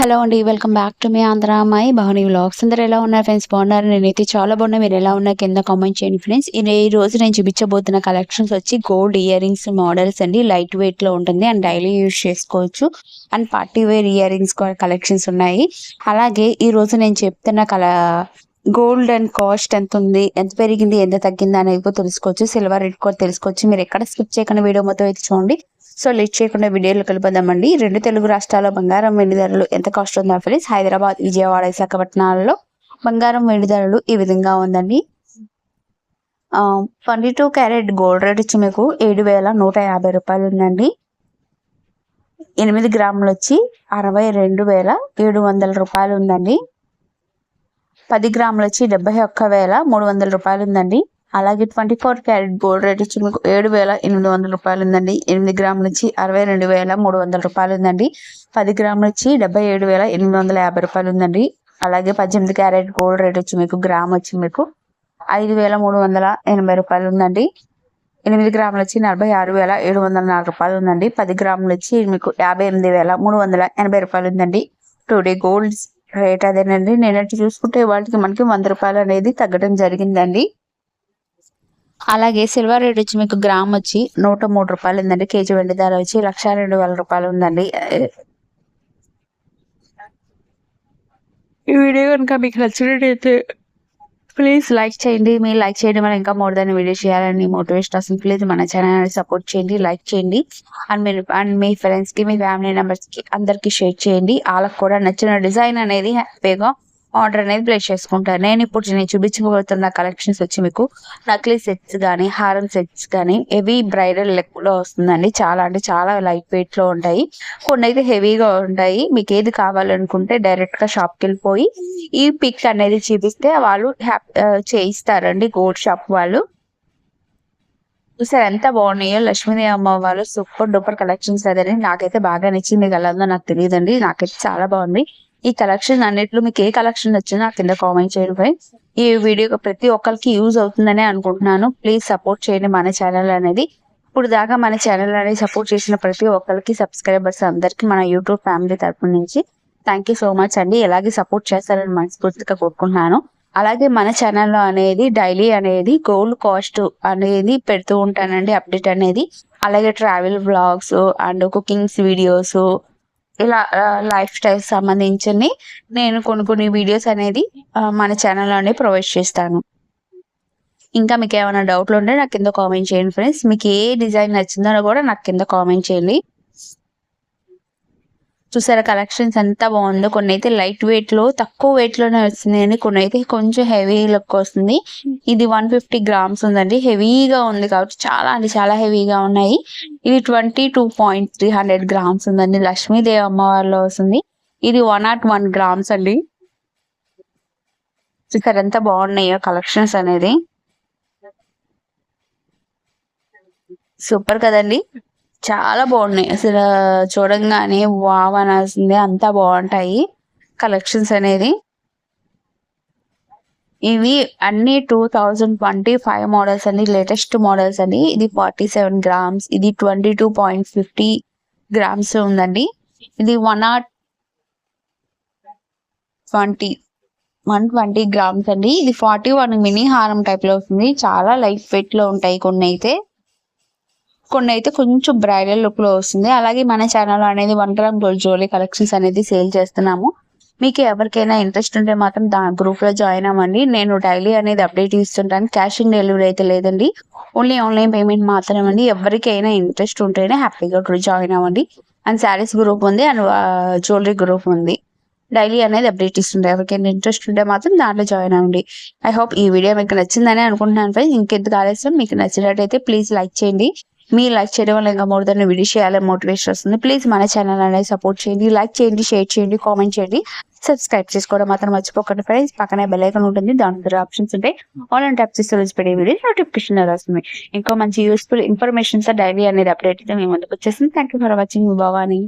Hello అండి welcome back to మీ ఆంధ్ర అమ్మాయి భవని వ్లాగ్స్. అందరూ ఎలా ఉన్నారు ఫ్రెండ్స్? బాగున్నారు? నేనైతే చాలా బాగున్నా మీరు ఎలా ఉన్నా కింద కామెంట్ చేయండి ఫ్రెండ్స్. ఈ రోజు నేను చూపించబోతున్న కలెక్షన్స్ వచ్చి గోల్డ్ ఇయర్ రింగ్స్ మోడల్స్ అండి. లైట్ వెయిట్లో ఉంటుంది. అండ్ డైలీ యూజ్ చేసుకోవచ్చు. And party wear ear rings కూడా కలెక్షన్స్ ఉన్నాయి. అలాగే ఈ రోజు నేను చెప్తున్న కల గోల్డ్ అండ్ కాస్ట్ ఎంత ఉంది? ఎంత పెరిగింది? ఎంత తగ్గింది? అనేది కూడా తెలుసుకోవచ్చు. సిల్వర్ రేట్ కూడా తెలుసుకోవచ్చు. మీరు ఎక్కడ స్కిప్ చేయకుండా వీడియో మొత్తం అయితే చూడండి. సో లేట్ చేయకుండా వీడియోలో కలిపదామండి. రెండు తెలుగు రాష్ట్రాల్లో బంగారం వెండి ధరలు ఎంత కాస్ట్ ఉందో ఫ్రెండ్స్ హైదరాబాద్ విజయవాడ విశాఖపట్నాలలో బంగారం వెండి ధరలు ఈ విధంగా ఉందండి. Twenty two carat gold rate వచ్చి మీకు ఏడు వేల నూట యాభై రూపాయలు ఉందండి. ఎనిమిది గ్రాములు వచ్చి అరవై రెండు వేల ఏడు వందల రూపాయలు ఉందండి. పది గ్రాములు వచ్చి డెబ్బై ఒక్క వేల మూడు వందల రూపాయలు ఉందండి. అలాగే twenty four carat gold rate వచ్చి మీకు ఏడు వేల ఎనిమిది వందల రూపాయలు ఉందండి ఎనిమిది గ్రాముల నుంచి అరవై రెండు వేల మూడు వందల రూపాయలు ఉందండి పది గ్రాముల నుంచి డెబ్బై ఏడు వేల ఎనిమిది వందల యాభై రూపాయలు ఉందండి అలాగే పద్దెనిమిది క్యారెట్ గోల్డ్ రేట్ వచ్చి మీకు గ్రామ్ వచ్చి మీకు ఐదు వేల మూడు వందల ఎనభై రూపాయలు ఉందండి ఎనిమిది గ్రాములు వచ్చి నలభై ఆరు వేల ఏడు వందల నాలుగు రూపాయలు ఉందండి పది గ్రాములు వచ్చి మీకు యాభై ఎనిమిది వేల మూడు వందల ఎనభై రూపాయలు ఉందండి టుడే గోల్డ్ రేట్ అదేనండి. నేనట్టు చూసుకుంటే వాటికి మనకి వంద రూపాయలు అనేది తగ్గడం జరిగిందండి. అలాగే సిల్వర్ రేట్ వచ్చి మీకు గ్రామ్ వచ్చి నూట మూడు రూపాయలు ఉందండి. కేజీ వెండి ధర వచ్చి లక్ష రెండు వేల రూపాయలు ఉందండి. ఈ వీడియో కనుక మీకు నచ్చినట్టయితే ప్లీజ్ లైక్ చేయండి. మీరు లైక్ చేయండి. మనం ఇంకా మోర్ దాన్ని వీడియో చేయాలని మోటివేషన్ వస్తుంది ప్లీజ్ మన ఛానల్ని సపోర్ట్ చేయండి. లైక్ చేయండి. అండ్ మీరు అండ్ మీ ఫ్రెండ్స్కి మీ ఫ్యామిలీ మెంబర్స్కి అందరికీ షేర్ చేయండి. వాళ్ళకి కూడా నచ్చిన డిజైన్ అనేది హ్యాపీగా ఆర్డర్ అనేది ప్లేస్ చేసుకుంటారు నేను ఇప్పుడు నేను చూపించబోతున్న కలెక్షన్స్ వచ్చి మీకు నక్లీ సెట్స్ కానీ హారం సెట్స్ కానీ హెవీ బ్రైడల్ లెక్లో వస్తుందండి. చాలా అంటే చాలా లైట్ వెయిట్లో ఉంటాయి. కొన్ని అయితే హెవీగా ఉంటాయి. మీకు ఏది కావాలనుకుంటే డైరెక్ట్గా షాప్కి వెళ్ళిపోయి ఈ పిక్ అనేది చూపిస్తే వాళ్ళు చేయిస్తారండి గోల్డ్ షాప్ వాళ్ళు. చూసారు ఎంత బాగున్నాయో. లక్ష్మీదేవి అమ్మ వాళ్ళు సూపర్ డూపర్ కలెక్షన్స్ అదే నాకైతే బాగా నచ్చింది. కలదో నాకు తెలియదండి. నాకైతే చాలా బాగుంది. ఈ కలెక్షన్ అన్నిట్లో మీకు ఏ కలెక్షన్ వచ్చిందో కింద కామెంట్ చేయండి ఫ్రెండ్స్ ఈ వీడియో ప్రతి ఒక్కరికి యూజ్ అవుతుందనే అనుకుంటున్నాను. ప్లీజ్ సపోర్ట్ చేయండి మన ఛానల్ అనేది. ఇప్పుడు దాకా మన ఛానల్ అనేది సపోర్ట్ చేసిన ప్రతి ఒక్కరికి సబ్స్క్రైబర్స్ అందరికి మన యూట్యూబ్ ఫ్యామిలీ తరపు నుంచి థ్యాంక్ యూ సో మచ్ అండి. ఎలాగే సపోర్ట్ చేస్తారని మనస్ఫూర్తిగా కోరుకుంటున్నాను. అలాగే మన ఛానల్లో అనేది డైలీ అనేది గోల్డ్ కాస్ట్ అనేది పెడుతూ ఉంటానండి అప్డేట్ అనేది. అలాగే travel blogs and cookings videos ఇలా లైఫ్ స్టైల్ సంబంధించి నేను కొన్ని కొన్ని వీడియోస్ అనేది మన ఛానల్లోనే ప్రొవైడ్ చేస్తాను. ఇంకా మీకు ఏమైనా డౌట్లు ఉంటే నాకు కింద కామెంట్ చేయండి ఫ్రెండ్స్ మీకు ఏ డిజైన్ నచ్చిందో కూడా నాకు కింద కామెంట్ చేయండి. చూసారా? కలెక్షన్స్ ఎంత బాగుందో. కొన్ని అయితే లైట్ వెయిట్లో తక్కువ వెయిట్లోనే వస్తుంది కొన్ని అయితే కొంచెం హెవీ లుక్ వస్తుంది. ఇది వన్ ఫిఫ్టీ గ్రామ్స్ ఉందండి. హెవీగా ఉంది కాబట్టి చాలా అంటే చాలా హెవీగా ఉన్నాయి. ఇది twenty two point three hundred grams ఉందండి. లక్ష్మీదేవి అమ్మవారిలో వస్తుంది. ఇది వన్ నాట్ వన్ గ్రామ్స్ అండి. చూసారు? ఎంత బాగున్నాయో కలెక్షన్స్ అనేది. సూపర్ కదండి. చాలా బాగున్నాయి. అసలు చూడంగానే వావ్ అనాల్సిందే. అంతా బాగుంటాయి. కలెక్షన్స్ అనేది. ఇవి అన్ని two thousand twenty five models అండి. లేటెస్ట్ మోడల్స్ అండి. ఇది ఫార్టీ సెవెన్ గ్రామ్స్. ఇది twenty two point fifty grams ఉందండి. ఇది one not twenty one twenty grams అండి. ఇది ఫార్టీ వన్ మినీ హారం టైప్లో వస్తుంది. చాలా లైట్ వెయిట్లో ఉంటాయి కొన్ని అయితే కొన్ని అయితే కొంచెం బ్రైడల్ లుక్లో వస్తుంది. అలాగే మన ఛానల్ అనేది one gram gold jewellery collections అనేది సేల్ చేస్తున్నాము. మీకు ఎవరికైనా ఇంట్రెస్ట్ ఉంటే మాత్రం దాని గ్రూప్లో జాయిన్ అవ్వండి. నేను డైలీ అనేది అప్డేట్ ఇస్తుంటాను. క్యాష్ ఆన్ డెలివరీ అయితే లేదండి. ఓన్లీ ఆన్లైన్ పేమెంట్ మాత్రమే అండి. ఎవరికైనా ఇంట్రెస్ట్ ఉంటేనే హ్యాపీగా జాయిన్ అవ్వండి. అండ్ శారీస్ గ్రూప్ ఉంది. అండ్ జ్యువెలరీ గ్రూప్ ఉంది. డైలీ అనేది అప్డేట్ ఇస్తుంటాయి ఎవరికైనా ఇంట్రెస్ట్ ఉంటే మాత్రం దాంట్లో జాయిన్ అవ్వండి. ఐ హోప్ ఈ వీడియో మీకు నచ్చిందని అనుకుంటున్నాను ఫ్రెండ్స్. ఇంకెందుకు ఆలస్యం? మీకు నచ్చినట్టయితే ప్లీజ్ లైక్ చేయండి. మీ లైక్ చేయడం వల్ల ఇంకా మోర్ దాన్ని వీడియో చేయాలని మోటివేషన్ వస్తుంది. ప్లీజ్ మన ఛానల్ అనేది సపోర్ట్ చేయండి. లైక్ చేయండి షేర్ చేయండి కామెంట్ చేయండి. సబ్స్క్రైబ్ చేసుకోవడం మాత్రం మర్చిపోకండి ఫ్రెండ్స్ పక్కనే బెల్ ఐకన్ ఉంటుంది. దాని ఆప్షన్స్ ఉంటాయి. ఆన్లైన్ ట్యాప్ చేసి రోజు పెట్టే వీడియో నోటిఫికేషన్ వస్తుంది. ఇంకా మంచి యూస్ఫుల్ ఇన్ఫర్మేషన్స్ డైలీ అనేది అప్డేట్ అయితే మేము ముందుకు వచ్చేసింది thank you for watching Bhavani